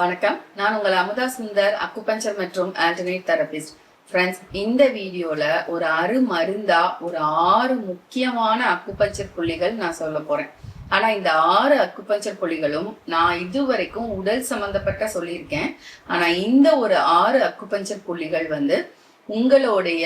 வணக்கம். நான் உங்கள் அமுதா சுந்தர் அக்குபஞ்சர் மற்றும் ஆல்டர்னேட் தெரபிஸ்ட். ஃப்ரெண்ட்ஸ் இந்த வீடியோல ஒரு அரு மருந்தா ஒரு ஆறு முக்கியமான அக்குபஞ்சர் புள்ளிகள் நான் சொல்ல போறேன். ஆனா இந்த ஆறு அக்குபஞ்சர் புள்ளிகளும் நான் இதுவரைக்கும் உடல் சம்பந்தப்பட்ட சொல்லியிருக்கேன். ஆனா இந்த ஒரு ஆறு அக்குபஞ்சர் புள்ளிகள் வந்து உங்களுடைய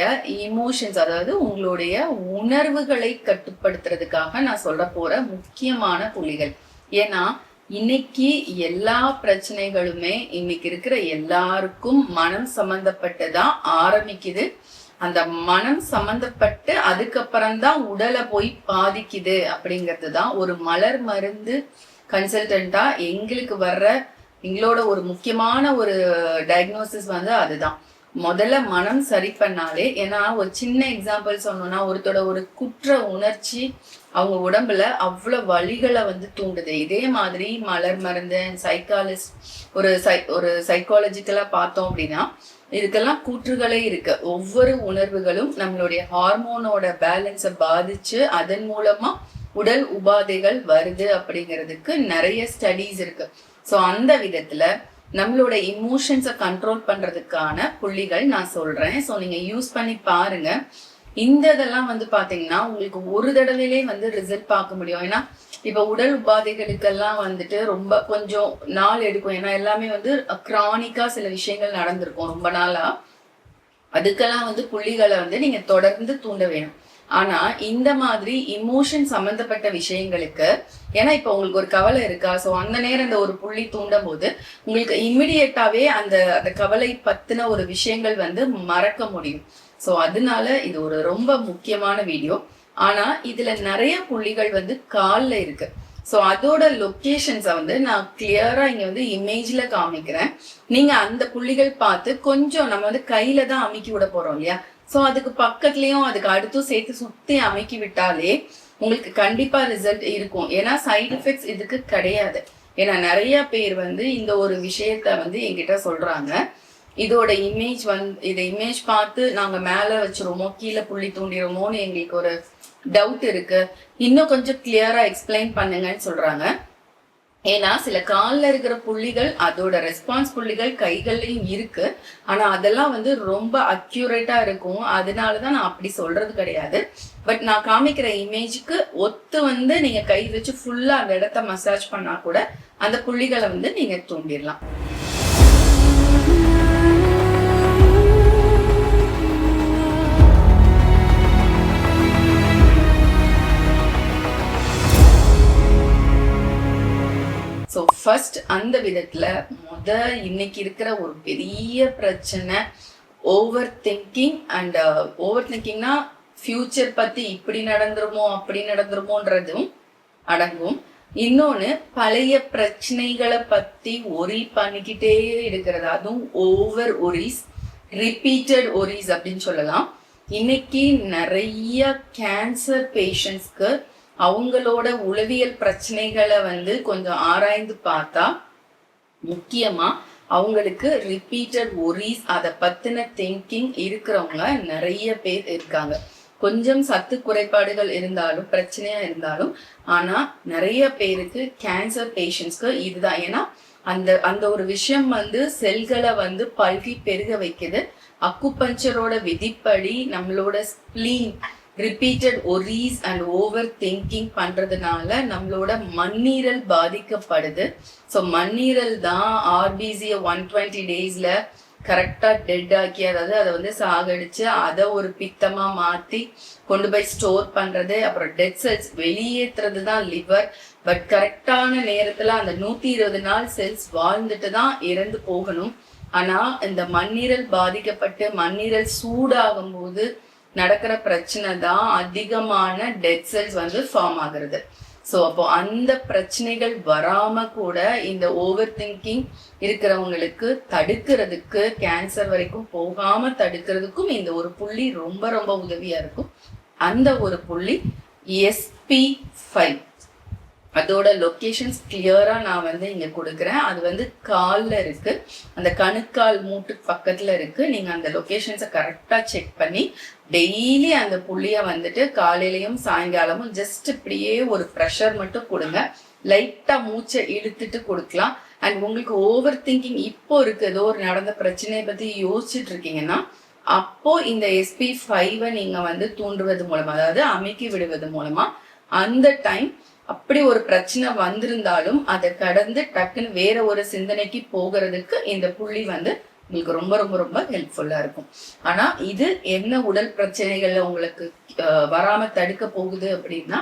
இமோஷன்ஸ் அதாவது உங்களுடைய உணர்வுகளை கட்டுப்படுத்துறதுக்காக நான் சொல்ல போற முக்கியமான புள்ளிகள். ஏன்னா இன்னைக்கு எல்லா பிரச்சனைகளுமே இன்னைக்கு இருக்கிற எல்லாருக்கும் மனம் சம்பந்தப்பட்டுதான் ஆரம்பிக்குது. அந்த மனம் சம்பந்தப்பட்டு அதுக்கப்புறம் தான் உடலை போய் பாதிக்குது அப்படிங்கிறது தான் ஒரு மலர் மருந்து கன்சல்டண்டா எங்களுக்கு வர்ற எங்களோட ஒரு முக்கியமான ஒரு டயக்னோசிஸ் வந்து அதுதான். முதல்ல மனம் சரி பண்ணாலே ஏன்னா ஒரு சின்ன எக்ஸாம்பிள் சொன்னோம்னா ஒருத்தோட ஒரு குற்ற உணர்ச்சி அவங்க உடம்புல அவ்வளோ வலிகளை வந்து தூண்டுது. இதே மாதிரி மலர் மருந்து சைக்காலஜிஸ்ட் ஒரு சை ஒரு சைக்காலஜிக்கலாக பார்த்தோம் அப்படின்னா இதுக்கெல்லாம் கூற்றுகளே இருக்கு. ஒவ்வொரு உணர்வுகளும் நம்மளுடைய ஹார்மோனோட பேலன்ஸை பாதிச்சு அதன் மூலமா உடல் உபாதைகள் வருது அப்படிங்கிறதுக்கு நிறைய ஸ்டடீஸ் இருக்கு. ஸோ அந்த விதத்துல நம்மளோட இமோஷன்ஸை கண்ட்ரோல் பண்றதுக்கான புள்ளிகள் நான் சொல்றேன். ஸோ நீங்க யூஸ் பண்ணி பாருங்க. இந்த இதெல்லாம் வந்து பாத்தீங்கன்னா உங்களுக்கு ஒரு தடவையிலே வந்து ரிசல்ட் பார்க்க முடியும். ஏன்னா இப்ப உடல் உபாதைகளுக்கெல்லாம் வந்துட்டு ரொம்ப கொஞ்சம் நாள் எடுக்கும். ஏன்னா எல்லாமே வந்து கிரானிக்கா சில விஷயங்கள் நடந்திருக்கும் ரொம்ப நாளா. அதுக்கெல்லாம் வந்து புள்ளிகளை வந்து நீங்க தொடர்ந்து தூண்ட வேணும். ஆனா இந்த மாதிரி இமோஷன் சம்பந்தப்பட்ட விஷயங்களுக்கு ஏன்னா இப்ப உங்களுக்கு ஒரு கவலை இருக்கா? சோ அந்த நேரம் இந்த ஒரு புள்ளி தூண்டும் போது உங்களுக்கு இம்மிடியட்டாவே அந்த அந்த கவலை பத்தின ஒரு விஷயங்கள் வந்து மறக்க முடியும். ஸோ அதனால இது ஒரு ரொம்ப முக்கியமான வீடியோ ஆனா இதுல நிறைய புள்ளிகள் வந்து காலில் இருக்கு. ஸோ அதோட லொக்கேஷன்ஸை வந்து நான் கிளியரா இங்க வந்து இமேஜ்ல காமிக்கிறேன். நீங்க அந்த புள்ளிகள் பார்த்து கொஞ்சம் நம்ம வந்து கையில தான் அமைக்கி விட போறோம் இல்லையா? ஸோ அதுக்கு பக்கத்துலயும் அதுக்கு அடுத்தும் சேர்த்து சுத்தி அமைக்கி விட்டாலே உங்களுக்கு கண்டிப்பா ரிசல்ட் இருக்கும். ஏன்னா சைடு எஃபெக்ட்ஸ் இதுக்கு கிடையாது. ஏன்னா நிறைய பேர் வந்து இந்த ஒரு விஷயத்த வந்து என்கிட்ட சொல்றாங்க. இதோட இமேஜ் வந்து இதை இமேஜ் பார்த்து நாங்க மேல வச்சிருவோமோ கீழே புள்ளி தூண்டிடுவோமோன்னு எங்களுக்கு ஒரு டவுட் இருக்கு. இன்னும் கொஞ்சம் கிளியரா எக்ஸ்பிளைன் பண்ணுங்கன்னு சொல்றாங்க. ஏன்னா சில காலில் இருக்கிற புள்ளிகள் அதோட ரெஸ்பான்ஸ் புள்ளிகள் கைகள்லையும் இருக்கு. ஆனா அதெல்லாம் வந்து ரொம்ப அக்யூரேட்டா இருக்கும். அதனாலதான் நான் அப்படி சொல்றது கிடையாது. பட் நான் காமிக்கிற இமேஜுக்கு ஒத்து வந்து நீங்க கை வச்சு ஃபுல்லா அந்த இடத்த மசாஜ் பண்ணா கூட அந்த புள்ளிகளை வந்து நீங்க தூண்டிடலாம். ஸோ ஃபர்ஸ்ட் அந்த விதத்தில் முத இன்னைக்கு இருக்கிற ஒரு பெரிய பிரச்சனை ஓவர் திங்கிங் அண்ட் ஓவர் திங்கிங்னா ஃபியூச்சர் பற்றி இப்படி நடந்துருமோ அப்படி நடந்துருமோன்றதும் அடங்கும். இன்னொன்று பழைய பிரச்சனைகளை பற்றி ஒரி பண்ணிக்கிட்டே இருக்கிறது. அதுவும் ஓவர் ஒரிஸ் ரிப்பீட்டட் ஒரிஸ் அப்படின்னு சொல்லலாம். இன்னைக்கு நிறைய கேன்சர் பேஷண்ட்ஸ்க்கு அவங்களோட உளவியல் பிரச்சனைகளை வந்து கொஞ்சம் ஆராய்ந்து பார்த்தா முக்கியமா அவங்களுக்கு ரிப்பீட்டட் ஒரிஸ் அதை பத்தின திங்கிங் இருக்கிறவங்க நிறைய பேர் இருக்காங்க. கொஞ்சம் சத்து குறைபாடுகள் இருந்தாலும் பிரச்சனையா இருந்தாலும் ஆனா நிறைய பேருக்கு கேன்சர் பேஷண்ட்ஸ்க்கு இதுதான். ஏன்னா அந்த அந்த ஒரு விஷயம் வந்து செல்களை வந்து பல்கி பெருக வைக்குது. அக்குபஞ்சரோட விதிப்படி நம்மளோட spleen repeated worries and over thinking பண்ணுறதுனால நம்மளோட மண்ணீரல் பாதிக்கப்படுது. ஸோ மண்ணீரல் தான் ஆர்பிசியை ஒன் டுவெண்ட்டி டேஸில் கரெக்டாக டெட் ஆக்கி அதாவது அதை வந்து சாகடிச்சு அதை ஒரு பித்தமாக மாற்றி கொண்டு போய் ஸ்டோர் பண்ணுறது அப்புறம் டெட் செல்ஸ் வெளியேற்றுறது தான் லிவர் பட் கரெக்டான நேரத்தில் அந்த நூற்றி இருபது நாள் செல்ஸ் வாழ்ந்துட்டு தான் இறந்து போகணும். ஆனால் இந்த மண்ணீரல் பாதிக்கப்பட்டு மண்ணீரல் சூடாகும் போது நடக்கிற பிரச்சனை தான் அதிகமான டெட் செல்ஸ் வந்து ஃபார்ம் ஆகுறது. ஸோ அப்போ அந்த பிரச்சனைகள் வராம கூட இந்த ஓவர் திங்கிங் இருக்கிறவங்களுக்கு தடுக்கிறதுக்கு கேன்சர் வரைக்கும் போகாம தடுக்கிறதுக்கும் இந்த ஒரு புள்ளி ரொம்ப ரொம்ப உதவியா இருக்கும். அந்த ஒரு புள்ளி எஸ்பி ஃபைவ் அதோட லொக்கேஷன்ஸ் கிளியரா நான் வந்து இங்க கொடுக்குறேன். அது வந்து கால்ல இருக்கு. அந்த கணுக்கால் மூட்டு பக்கத்துல இருக்கு. நீங்க அந்த லொக்கேஷன்ஸை கரெக்டா செக் பண்ணி டெய்லி அந்த புள்ளிய வந்துட்டு காலையிலையும் சாயங்காலமும் ஜஸ்ட் இப்படியே ஒரு ப்ரெஷர் மட்டும் கொடுங்க. லைட்டா மூச்சை இழுத்துட்டு கொடுக்கலாம். அண்ட் உங்களுக்கு ஓவர் திங்கிங் இப்போ இருக்கு. ஏதோ ஒரு நடந்த பிரச்சனையை பத்தி யோசிச்சுட்டு இருக்கீங்கன்னா அப்போ இந்த எஸ்பி ஃபைவை நீங்க வந்து தூண்டுவது மூலமா அதாவது அமைக்கி விடுவது மூலமா அந்த டைம் அப்படி ஒரு பிரச்சனை வந்திருந்தாலும் அதை கடந்து டக்குன்னு வேற ஒரு சிந்தனைக்கு போகிறதுக்கு இந்த புள்ளி வந்து உங்களுக்கு ரொம்ப ரொம்ப ரொம்ப ஹெல்ப்ஃபுல்லா இருக்கும். ஆனா இது என்ன உடல் பிரச்சனைகள்ல உங்களுக்கு வராமல் வராம தடுக்க போகுது அப்படின்னா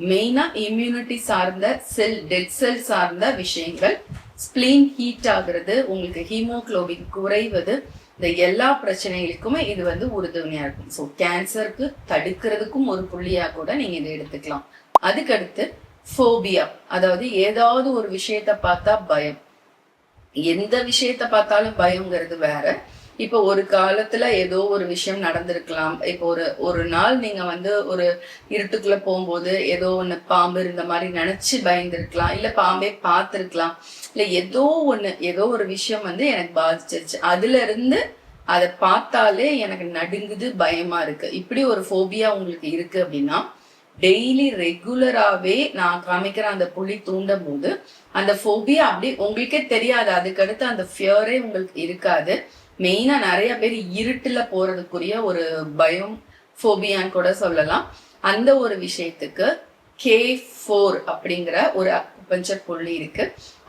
மெயினா இம்யூனிட்டி சார்ந்த செல் டெட் செல் சார்ந்த விஷயங்கள் ஸ்பிளீன் ஹீட் ஆகுறது உங்களுக்கு ஹீமோகுளோபின் குறைவது இந்த எல்லா பிரச்சனைகளுக்குமே இது வந்து உறுதுணையா இருக்கும். ஸோ கேன்சருக்கு தடுக்கிறதுக்கும் ஒரு புள்ளியா கூட நீங்க இதை எடுத்துக்கலாம். அதுக்கடுத்து ஃபோபியா அதாவது ஏதாவது ஒரு விஷயத்த பார்த்தா பயம். எந்த விஷயத்த பார்த்தாலும் பயங்கிறது வேற. இப்போ ஒரு காலத்துல ஏதோ ஒரு விஷயம் நடந்திருக்கலாம். இப்போ ஒரு ஒரு நாள் நீங்க வந்து ஒரு இருட்டுக்குள்ள போகும்போது ஏதோ ஒண்ணு பாம்பு இருந்த மாதிரி நினைச்சு பயந்துருக்கலாம். இல்ல பாம்பே பார்த்திருக்கலாம். இல்ல ஏதோ ஒண்ணு ஏதோ ஒரு விஷயம் வந்து எனக்கு பாதிச்சிருச்சு. அதுல இருந்து அதை பார்த்தாலே எனக்கு நடுங்குது பயமா இருக்கு. இப்படி ஒரு ஃபோபியா உங்களுக்கு இருக்கு அப்படின்னா டெய்லி ரெகுலராகவே நான் காமிக்கிற அந்த புள்ளி தூண்டும் போது அந்த ஃபோபியா அப்படி உங்களுக்கே தெரியாது. அதுக்கடுத்து அந்த ஃபியரே உங்களுக்கு இருக்காது. மெயினா நிறைய பேர் இருட்டுல போறதுக்குரிய ஒரு பயம் ஃபோபியான்னு கூட சொல்லலாம். அந்த ஒரு விஷயத்துக்கு கே ஃபோர் அப்படிங்கிற ஒரு அக்குபஞ்சர் புள்ளி இருக்கு.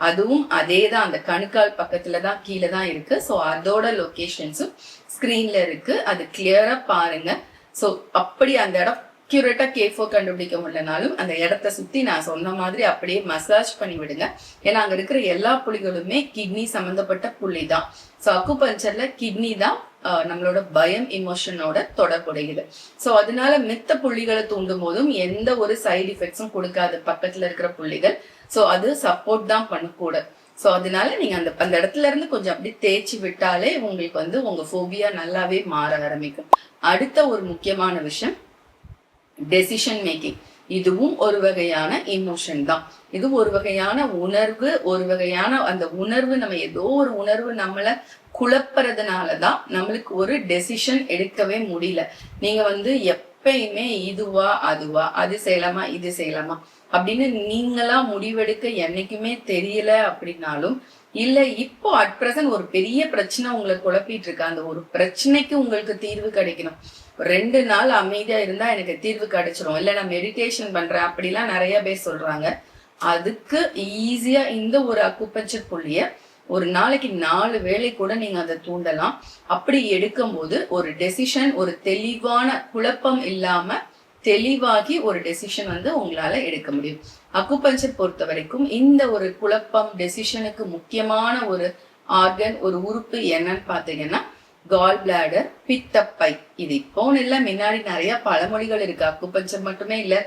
அதுவும் அதே தான் அந்த கணுக்கால் பக்கத்துல தான் கீழே தான் இருக்கு. ஸோ அதோட லொக்கேஷன்ஸும் ஸ்க்ரீன்ல இருக்கு. அது கிளியரா பாருங்க. ஸோ அப்படி அந்த இடம் அக்யூரேட்டா கேஃபோ கண்டுபிடிக்க முடியலனாலும் அந்த இடத்த சுற்றி நான் சொன்ன மாதிரி அப்படியே மசாஜ் பண்ணி விடுங்க. ஏன்னா அங்கே இருக்கிற எல்லா புள்ளிகளுமே கிட்னி சம்மந்தப்பட்ட புள்ளி தான். ஸோ அக்குபஞ்சரில் கிட்னி தான் நம்மளோட பயம் இமோஷனோட தொடர்புடையது. ஸோ அதனால மித்த புள்ளிகளை தூண்டும் போதும் எந்த ஒரு சைடு எஃபெக்ட்ஸும் கொடுக்காது பக்கத்தில் இருக்கிற புள்ளிகள் ஸோ அது சப்போர்ட் தான் பண்ணக்கூட. ஸோ அதனால நீங்கள் அந்த அந்த இடத்துல இருந்து கொஞ்சம் அப்படி தேய்ச்சி விட்டாலே உங்களுக்கு வந்து உங்கள் ஃபோபியா நல்லாவே மாற ஆரம்பிக்கும். அடுத்த ஒரு முக்கியமான விஷயம் டெசிஷன் மேக்கிங் இதுவும் ஒரு வகையான இமோஷன் தான். இது ஒரு வகையான உணர்வு ஒரு வகையான அந்த உணர்வு நம்ம ஏதோ ஒரு உணர்வு நம்மள குழப்பறதுனால தான் நம்மளுக்கு ஒரு டெசிஷன் எடுக்கவே முடியல. நீங்க வந்து எப்பயுமே இதுவா அதுவா அது செய்யலாமா இது செய்யலாமா அப்படின்னு நீங்களா முடிவெடுக்க என்னைக்குமே தெரியல அப்படின்னாலும் இல்ல இப்போ அட் பிரசன்ட் ஒரு பெரிய பிரச்சனை உங்களை குழப்பிட்டு இருக்கு. அந்த ஒரு பிரச்சனைக்கு உங்களுக்கு தீர்வு கிடைக்கணும். ரெண்டு நாள் அமைதியா இருந்தா எனக்கு தீர்வு கிடைச்சிரும். இல்ல நான் மெடிடேஷன் பண்றேன். அப்படிலாம் நிறைய பேர் சொல்றாங்க. அதுக்கு ஈஸியா இந்த ஒரு அக்குப்பஞ்சர் புள்ளிய ஒரு நாளைக்கு நாலு வேளை கூட நீங்க அதை தூண்டலாம். அப்படி எடுக்கும் போது ஒரு டெசிஷன் ஒரு தெளிவான குழப்பம் இல்லாம தெளிவாகி ஒரு டெசிஷன் வந்து உங்களால எடுக்க முடியும். அக்குபஞ்சர் பொறுத்த வரைக்கும் இந்த ஒரு குழப்பம் டெசிஷனுக்கு முக்கியமான ஒரு ஆர்கன் ஒரு உறுப்பு என்னன்னு பாத்தீங்கன்னா கால் பிளாடர் பித்தப்பை. இது இப்போ இல்ல முன்னாடி நிறைய பழமொழிகள் இருக்கு. அக்குபஞ்சர் மட்டுமே இல்ல.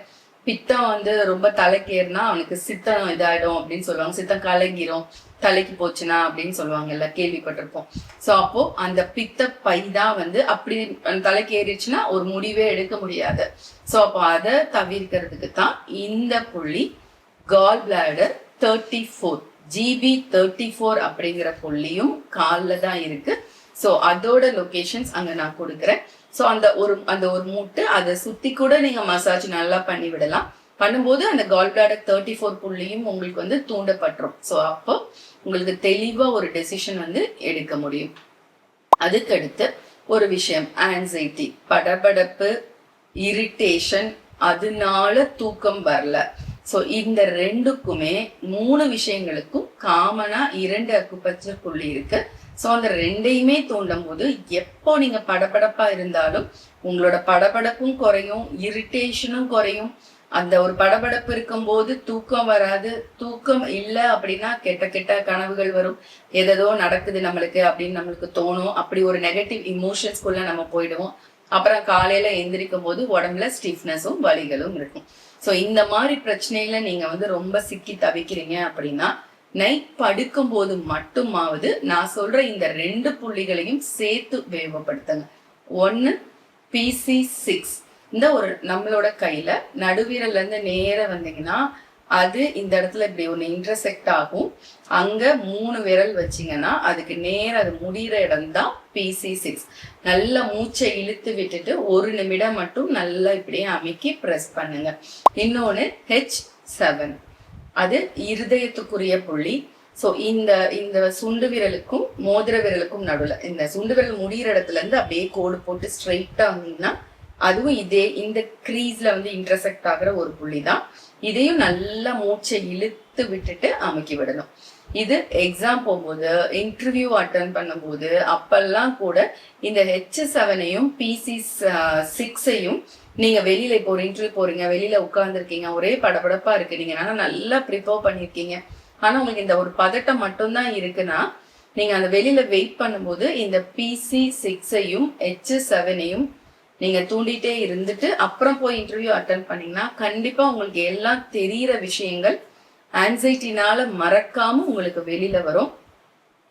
பித்தம் வந்து ரொம்ப தலைக்கேறினா அவனுக்கு சித்தம் இதாயிடும் அப்படின்னு சொல்லுவாங்க. சித்தம் கலங்கிரும் தலைக்கு போச்சுனா அப்படின்னு சொல்லுவாங்க. எல்லாம் கேள்விப்பட்டிருப்போம். சோ அப்போ அந்த பித்த பை தான் வந்து அப்படி தலைக்கு ஏறிடுச்சுன்னா ஒரு முடிவே எடுக்க முடியாது. சோ அப்போ அதை தவிர்க்கிறதுக்கு தான் இந்த புள்ளி gall bladder thirty four GB thirty four அப்படிங்கிற புள்ளியும் காலில் தான் இருக்கு. ஸோ அதோட லொகேஷன்ஸ் அங்க நான் கொடுக்குறேன். ஸோ அந்த ஒரு அந்த ஒரு மூட்டு அதை சுத்தி கூட நீங்க மசாஜ் நல்லா பண்ணி விடலாம். பண்ணும்போது அந்த கால் பிளாடர் தேர்ட்டி ஃபோர் புள்ளியும் உங்களுக்கு வந்து தூண்டப்பட்டுரும். ஸோ அப்போ உங்களுக்கு தெளிவா ஒரு டெசிஷன் வந்து எடுக்க முடியும். அதுக்கடுத்து ஒரு விஷயம் ஆன்சைட்டி படபடப்பு இரிட்டேஷன் அதனால தூக்கம் வரல. ஸோ இந்த ரெண்டுக்குமே மூணு விஷயங்களுக்கும் காமனா இரண்டு அக்குப்பச்சர் புள்ளி இருக்கு. ஸோ அந்த ரெண்டையுமே தூண்டும் போது எப்போ நீங்கள் படபடப்பாக இருந்தாலும் உங்களோட படபடப்பும் குறையும் இரிட்டேஷனும் குறையும். அந்த ஒரு படபடப்பு இருக்கும்போது தூக்கம் வராது. தூக்கம் இல்லை அப்படின்னா கெட்ட கெட்ட கனவுகள் வரும். எதோ நடக்குது நம்மளுக்கு அப்படின்னு நம்மளுக்கு தோணும். அப்படி ஒரு நெகட்டிவ் இமோஷன்ஸ்குள்ள நம்ம போயிடுவோம். அப்புறம் காலையில எந்திரிக்கும் போது உடம்புல ஸ்டிஃப்னஸும் வலிகளும் இருக்கும். ஸோ இந்த மாதிரி பிரச்சனையில நீங்க வந்து ரொம்ப சிக்கி தவிக்கிறீங்க அப்படின்னா நைட் படுக்கும் போது மட்டுமாவது நான் சொல்ற இந்த ரெண்டு புள்ளிகளையும் சேர்த்து வேகப்படுத்துங்க. ஒன்னு பிசி சிக்ஸ் இந்த ஒரு நம்மளோட கையில நடுவீரல்ல இருந்து நேர வந்தீங்கன்னா அது இந்த இடத்துல இப்படி ஒன்று இன்டர்செக்ட் ஆகும். அங்க மூணு விரல் வச்சீங்கன்னா அதுக்கு நேர அது முடிகிற இடம் தான் பிசி சிக்ஸ் நல்ல மூச்சை இழுத்து விட்டுட்டு ஒரு நிமிடம் மட்டும் நல்லா இப்படியே அமைக்கி ப்ரெஸ் பண்ணுங்க. இன்னொன்னு ஹெச் செவன் அது இருதயத்துக்குரிய புள்ளி. ஸோ இந்த இந்த சுண்டு விரலுக்கும் மோதிர விரலுக்கும் நடுவில் இந்த சுண்டு விரல் முடிகிற இடத்துல இருந்து அப்படியே கோடு போட்டு ஸ்ட்ரைட்டாக வந்தீங்கன்னா அதுவும் இதே இந்த க்ரீஸ்ல வந்து இன்டர்செக்ட் ஆகிற ஒரு புள்ளி தான் இதையும் நல்லா மூச்சை இழுத்து விட்டுட்டு அமுக்கி விடணும். இது எக்ஸாம் போகும்போது இன்டர்வியூ அட்டன் பண்ணும்போது அப்பெல்லாம் கூட இந்த ஹெச் செவனையும் பிசி சிக்ஸையும் நீங்க வெளியில இப்போ ஒரு இன்டர்வியூ போறீங்க வெளியில உட்கார்ந்துருக்கீங்க ஒரே படபடப்பா இருக்கு. நீங்க ஆனால் நல்லா ப்ரிப்பேர் பண்ணிருக்கீங்க ஆனா உங்களுக்கு இந்த ஒரு பதட்டம் மட்டும்தான் இருக்குன்னா நீங்க அந்த வெளியில வெயிட் பண்ணும்போது இந்த பிசி சிக்ஸையும் ஹெச் செவனையும் நீங்க தூண்டிட்டே இருந்துட்டு அப்புறம் போய் இன்டர்வியூ அட்டன் பண்ணீங்கன்னா கண்டிப்பா உங்களுக்கு எல்லாம் தெரிகிற விஷயங்கள் ஆன்சைட்டினால மறக்காம உங்களுக்கு வெளியில வரும்.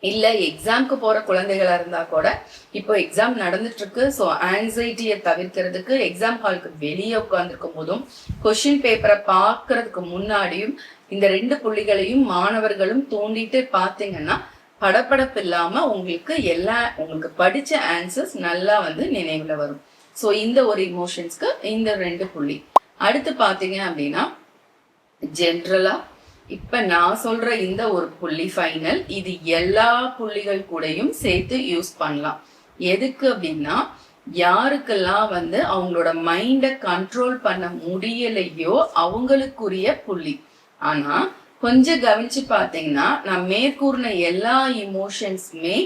இல்லை எக்ஸாம்க்கு போகிற குழந்தைகளாக இருந்தால் கூட இப்போ எக்ஸாம் நடந்துட்டுருக்கு ஸோ ஆன்சைட்டியை தவிர்க்கிறதுக்கு எக்ஸாம் ஹாலுக்கு வெளியே உட்காந்துருக்கும் போதும் கொஷின் பேப்பரை பார்க்கறதுக்கு முன்னாடியும் இந்த ரெண்டு புள்ளிகளையும் மாணவர்களும் தோண்டிட்டு பார்த்தீங்கன்னா படப்படப்பு இல்லாமல் உங்களுக்கு எல்லா உங்களுக்கு படித்த ஆன்சர்ஸ் நல்லா வந்து நினைவில் வரும். ஸோ இந்த ஒரு இமோஷன்ஸ்க்கு இந்த ரெண்டு புள்ளி. அடுத்து பார்த்தீங்க அப்படின்னா ஜென்ரலாக இப்ப நான் சொல்ற இந்த ஒரு புள்ளி ஃபைனல் இது எல்லா புள்ளிகள் கூடயும் சேர்த்து யூஸ் பண்ணலாம். எதுக்கு அப்படின்னா யாருக்கெல்லாம் வந்து அவங்களோட மைண்டை கண்ட்ரோல் பண்ண முடியலையோ அவங்களுக்குரிய புள்ளி. ஆனா கொஞ்சம் கவனிச்சு பாத்தீங்கன்னா நான் மேற்கூறின எல்லா இமோஷன்ஸுமே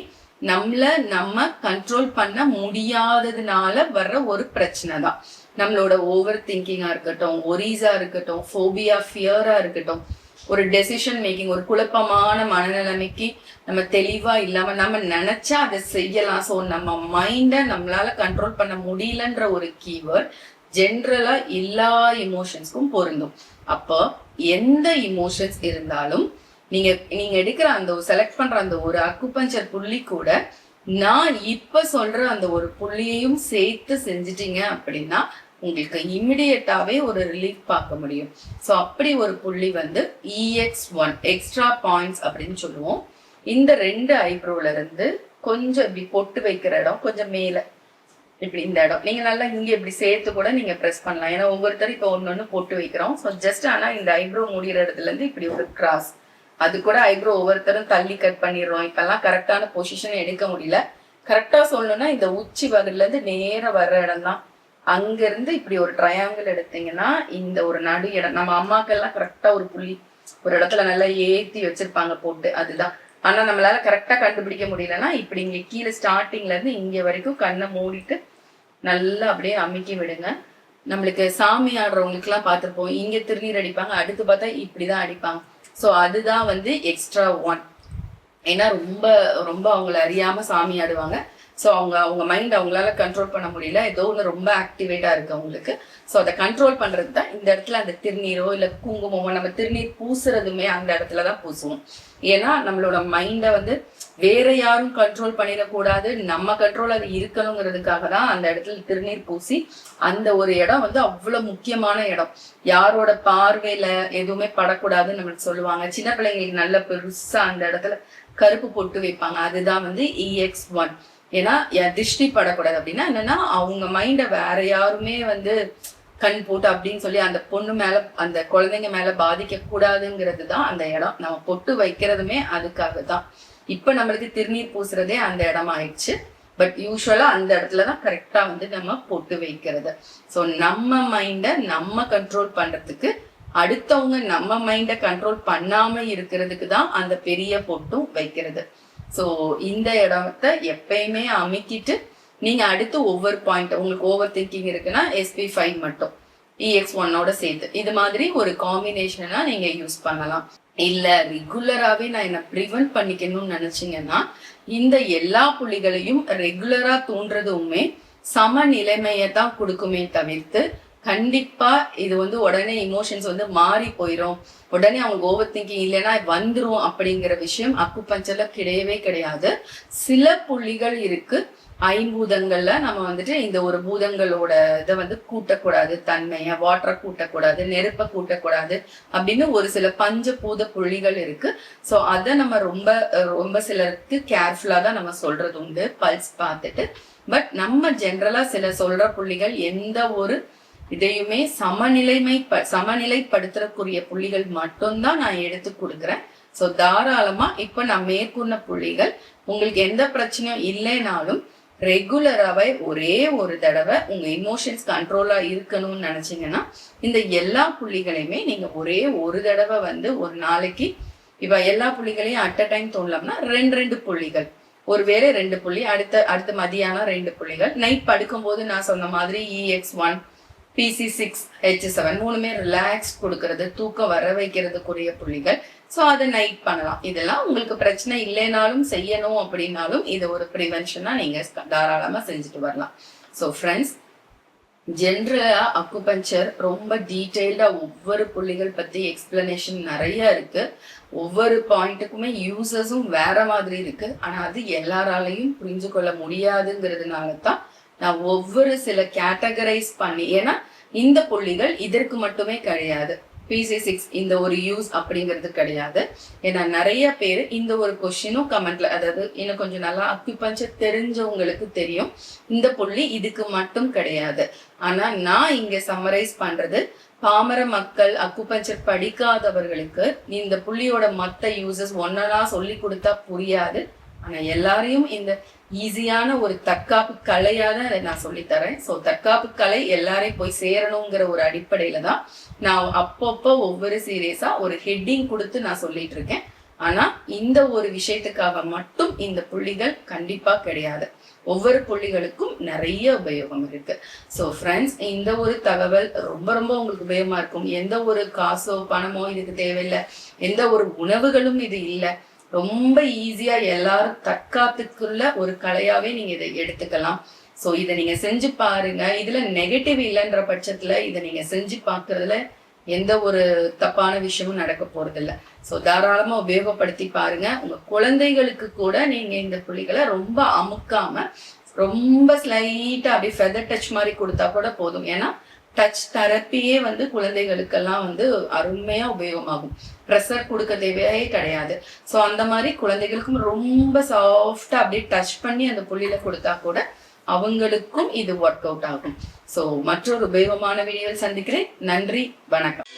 நம்மள நம்ம கண்ட்ரோல் பண்ண முடியாததுனால வர்ற ஒரு பிரச்சனை தான். நம்மளோட ஓவர் திங்கிங்கா இருக்கட்டும் ஒரீஸா இருக்கட்டும் ஃபோபியா ஃபியரா இருக்கட்டும். ஒரு டெசிஷன் மேக்கிங் ஒரு குழப்பமான மனநிலைமைக்கு நம்ம தெளிவா இல்லாம நம்ம நினைச்சா அதை செய்யலாம். ஸோ நம்ம மைண்டை நம்மளால கண்ட்ரோல் பண்ண முடியலன்ற ஒரு கீவேர்ட் ஜென்ரலா எல்லா இமோஷன்ஸ்க்கும் பொருந்தும். அப்போ எந்த இமோஷன்ஸ் இருந்தாலும் நீங்க நீங்க எடுக்கிற அந்த செலக்ட் பண்ற அந்த ஒரு அக்குபஞ்சர் புள்ளி கூட நான் இப்ப சொல்ற அந்த ஒரு புள்ளியையும் சேர்த்து செஞ்சிட்டீங்க அப்படின்னா உங்களுக்கு இம்மிடியட்டாவே ஒரு ரிலீஃப் பார்க்க முடியும். ஸோ அப்படி ஒரு புள்ளி வந்து இஎக்ஸ் ஒன் எக்ஸ்ட்ரா பாயிண்ட்ஸ் அப்படின்னு சொல்லுவோம். இந்த ரெண்டு ஐப்ரோல இருந்து கொஞ்சம் இப்படி பொட்டு வைக்கிற இடம் கொஞ்சம் மேல இப்படி இந்த இடம். நீங்க நல்லா இங்க இப்படி சேர்த்து கூட நீங்க ப்ரெஸ் பண்ணலாம். ஏன்னா ஒவ்வொருத்தரும் இப்போ ஒன்று ஒன்று போட்டு வைக்கிறோம். ஸோ ஜஸ்ட் ஆனா இந்த ஐப்ரோ முடிகிற இடத்துல இருந்து இப்படி ஒரு கிராஸ் அது கூட ஐப்ரோ ஒவ்வொருத்தரும் தள்ளி கட் பண்ணிடுறோம். இப்பெல்லாம் கரெக்டான பொசிஷன் எடுக்க முடியல. கரெக்டா சொல்லணும்னா இந்த உச்சி வகுல இருந்து நேரம் வர்ற இடம் தான். அங்கிருந்து இப்படி ஒரு ட்ரையாங்கிள் எடுத்தீங்கன்னா இந்த ஒரு நடு இடம் நம்ம அம்மாக்கெல்லாம் கரெக்டா ஒரு புள்ளி ஒரு இடத்துல நல்லா ஏத்தி வச்சிருப்பாங்க போட்டு அதுதான். ஆனா நம்மளால கரெக்டா கண்டுபிடிக்க முடியலன்னா இப்படி இங்க கீழே ஸ்டார்டிங்ல இருந்து இங்க வரைக்கும் கண்ணை மூடிட்டு நல்லா அப்படியே அமுக்கி விடுங்க. நம்மளுக்கு சாமி ஆடுறவங்களுக்கு எல்லாம் பார்த்துருப்போம். இங்க திருநீர் அடிப்பாங்க அடுத்து பார்த்தா இப்படிதான் அடிப்பாங்க. சோ அதுதான் வந்து எக்ஸ்ட்ரா ஒன் ஏன்னா ரொம்ப ரொம்ப அவங்கள அறியாம சாமி ஆடுவாங்க. ஸோ அவங்க அவங்க மைண்ட் அவங்களால கண்ட்ரோல் பண்ண முடியல. ஏதோ ஒன்று ரொம்ப ஆக்டிவேட்டாக இருக்கு அவங்களுக்கு. ஸோ அதை கண்ட்ரோல் பண்ணுறது தான் இந்த இடத்துல அந்த திருநீரோ இல்லை குங்குமமோ நம்ம திருநீர் பூசுறதுமே அந்த இடத்துல தான் பூசுவோம். ஏன்னா நம்மளோட மைண்டை வந்து வேற யாரும் கண்ட்ரோல் பண்ணிடக்கூடாது. நம்ம கண்ட்ரோல் அது இருக்கணுங்கிறதுக்காக தான் அந்த இடத்துல திருநீர் பூசி அந்த ஒரு இடம் வந்து அவ்வளவு முக்கியமான இடம். யாரோட பார்வையில எதுவுமே படக்கூடாதுன்னு நம்மளுக்கு சொல்லுவாங்க. சின்ன பிள்ளைங்களுக்கு நல்ல பெருசா அந்த இடத்துல கருப்பு பொட்டு வைப்பாங்க. அதுதான் வந்து இஎக்ஸ் ஒன் ஏன்னா திருஷ்டி படக்கூடாது அப்படின்னா என்னன்னா அவங்க மைண்டை வேற யாருமே வந்து கண் போட்டு அப்படின்னு சொல்லி அந்த பொண்ணு மேல அந்த குழந்தைங்க மேல பாதிக்க கூடாதுங்கிறது தான் அந்த இடம். நம்ம பொட்டு வைக்கிறதுமே அதுக்காக தான். இப்ப நம்மளுக்கு திருநீர் பூசுறதே அந்த இடம் ஆயிடுச்சு பட் யூஸ்வலா அந்த இடத்துல தான் கரெக்டா வந்து நம்ம பொட்டு வைக்கிறது. ஸோ நம்ம மைண்டை நம்ம கண்ட்ரோல் பண்றதுக்கு அடுத்தவங்க நம்ம மைண்டை கண்ட்ரோல் பண்ணாம இருக்கிறதுக்கு தான் அந்த பெரிய பொட்டும் வைக்கிறது. ஸோ இந்த இடத்த எப்பயுமே அமைக்கிட்டு நீங்க அடுத்து ஒவ்வொரு பாயிண்ட் உங்களுக்கு ஓவர் திங்கிங் இருக்குன்னா எஸ்பி ஃபைவ் மட்டும். இஎக்ஸ் ஒன்னோட சேர்த்து. இது மாதிரி ஒரு காம்பினேஷனாக நீங்க யூஸ் பண்ணலாம். இல்லை ரெகுலராகவே நான் என்னை ப்ரிவென்ட் பண்ணிக்கணும்னு நினச்சிங்கன்னா இந்த எல்லா புள்ளிகளையும் ரெகுலரா தூண்டுறதுமே சமநிலைமையை தான் கொடுக்குமே தவிர்த்து கண்டிப்பா இது வந்து உடனே இமோஷன்ஸ் வந்து மாறி போயிடும் உடனே அவங்க ஓவர் திங்கிங் இல்லைன்னா வந்துரும் அப்படிங்கிற விஷயம் அக்குப்பஞ்சர்ல கிடையவே கிடையாது. சில புள்ளிகள் இருக்கு. ஐம்பூதங்கள்ல நம்ம வந்துட்டு இந்த ஒரு பூதங்களோட இதை வந்து கூட்டக்கூடாது. தன்மைய வாட்டரை கூட்டக்கூடாது நெருப்பை கூட்டக்கூடாது அப்படின்னு ஒரு சில பஞ்ச பூத புள்ளிகள் இருக்கு. ஸோ அதை நம்ம ரொம்ப ரொம்ப சிலருக்கு கேர்ஃபுல்லா தான் நம்ம சொல்றது உண்டு பல்ஸ் பார்த்துட்டு. பட் நம்ம ஜென்ரலா சில சொல்ற புள்ளிகள் எந்த ஒரு இதையுமே சமநிலைமை சமநிலைப்படுத்துறக்குரிய புள்ளிகள் மட்டும்தான் நான் எடுத்து கொடுக்குறேன். ஸோ தாராளமா இப்ப நான் மேற்கொண்ட புள்ளிகள் உங்களுக்கு எந்த பிரச்சனையும் இல்லைனாலும் ரெகுலராகவே ஒரே ஒரு தடவை உங்க இமோஷன்ஸ் கண்ட்ரோலா இருக்கணும்னு நினைச்சீங்கன்னா இந்த எல்லா புள்ளிகளையுமே நீங்க ஒரே ஒரு தடவை வந்து ஒரு நாளைக்கு இப்ப எல்லா புள்ளிகளையும் அட் அ டைம் தோணலாம்னா ரெண்டு ரெண்டு புள்ளிகள். ஒருவேளை ரெண்டு புள்ளி அடுத்த அடுத்த மதியானம் ரெண்டு புள்ளிகள். நைட் படுக்கும்போது நான் சொன்ன மாதிரி EX one PC six H seven மூணுமே ரிலாக்ஸ் கொடுக்கறது தூக்கம் வர வைக்கிறதுக்குரிய புள்ளிகள். ஸோ அதை நைட் பண்ணலாம். இதெல்லாம் உங்களுக்கு பிரச்சனை இல்லைனாலும் செய்யணும் அப்படின்னாலும் இது ஒரு ப்ரிவென்ஷனாக நீங்கள் தாராளமாக செஞ்சுட்டு வரலாம். ஸோ ஃப்ரெண்ட்ஸ் ஜென்ரலாக அக்குபஞ்சர் ரொம்ப டீட்டெயில்டாக ஒவ்வொரு புள்ளிகள் பற்றி எக்ஸ்பிளனேஷன் நிறைய இருக்கு. ஒவ்வொரு பாயிண்ட்டுக்குமே யூசஸும் வேற மாதிரி இருக்கு. ஆனால் அது எல்லாராலையும் புரிஞ்சு கொள்ள முடியாதுங்கிறதுனால தான் நான் ஒவ்வொரு சில கேட்டகரைஸ் பண்ணி ஏன்னா இந்த புள்ளிகள் இதற்கு மட்டுமே கிடையாது. பிசி சிக்ஸ் இந்த ஒரு யூஸ் அப்படிங்கிறது கிடையாது. ஏன்னா நிறைய பேர் இந்த ஒரு கொஷினும் கமெண்ட்ல அதாவது இன்னும் கொஞ்சம் நல்லா அக்யூபஞ்சர் தெரிஞ்சவங்களுக்கு தெரியும். இந்த புள்ளி இதுக்கு மட்டும் கிடையாது. ஆனா நான் இங்க சம்மரைஸ் பண்றது பாமர மக்கள் அக்குபஞ்சர் படிக்காதவர்களுக்கு இந்த புள்ளியோட மத்த யூசஸ் ஒன்னா சொல்லி கொடுத்தா புரியாது. ஆனா எல்லாரையும் இந்த ஈஸியான ஒரு தற்காப்பு கலையாக தான் அதை நான் சொல்லித்தரேன். ஸோ தற்காப்பு கலை எல்லாரையும் போய் சேரணுங்கிற ஒரு அடிப்படையில தான் நான் அப்பப்போ ஒவ்வொரு சீரியஸா ஒரு ஹெட்டிங் கொடுத்து நான் சொல்லிட்டு இருக்கேன். ஆனா இந்த ஒரு விஷயத்துக்காக மட்டும் இந்த புள்ளிகள் கண்டிப்பா கிடையாது. ஒவ்வொரு புள்ளிகளுக்கும் நிறைய உபயோகம் இருக்கு. ஸோ ஃப்ரெண்ட்ஸ் இந்த ஒரு தகவல் ரொம்ப ரொம்ப உங்களுக்கு உபயோகமா இருக்கும். எந்த ஒரு காசோ பணமோ இதுக்கு தேவையில்லை. எந்த ஒரு உணவுகளும் இது இல்லை. ரொம்ப ஈஸியா எல்லாரும் தற்காத்துக்குள்ள ஒரு கலையாவே நீங்க இதை எடுத்துக்கலாம். ஸோ இதை நீங்க செஞ்சு பாருங்க. இதுல நெகட்டிவ் இல்லைன்ற பட்சத்துல இதை நீங்க செஞ்சு பார்க்கறதுல எந்த ஒரு தப்பான விஷயமும் நடக்க போறதில்ல. ஸோ தாராளமா உபயோகப்படுத்தி பாருங்க. உங்க குழந்தைகளுக்கு கூட நீங்க இந்த புள்ளிகளை ரொம்ப அமுக்காம ரொம்ப ஸ்லைட்டா அப்படியே ஃபெதர் டச் மாதிரி கொடுத்தா கூட போதும். ஏன்னா டச் தெரப்பியே வந்து குழந்தைகளுக்கெல்லாம் வந்து அருமையா உபயோகமாகும். ப்ரெஷர் கொடுக்க தேவையே கிடையாது. ஸோ அந்த மாதிரி குழந்தைகளுக்கும் ரொம்ப சாஃப்டா அப்படியே டச் பண்ணி அந்த புள்ளியில கொடுத்தா கூட அவங்களுக்கும் இது ஒர்க் அவுட் ஆகும். ஸோ மற்றொரு உபயோகமான வீடியோவில் சந்திக்கிறேன். நன்றி. வணக்கம்.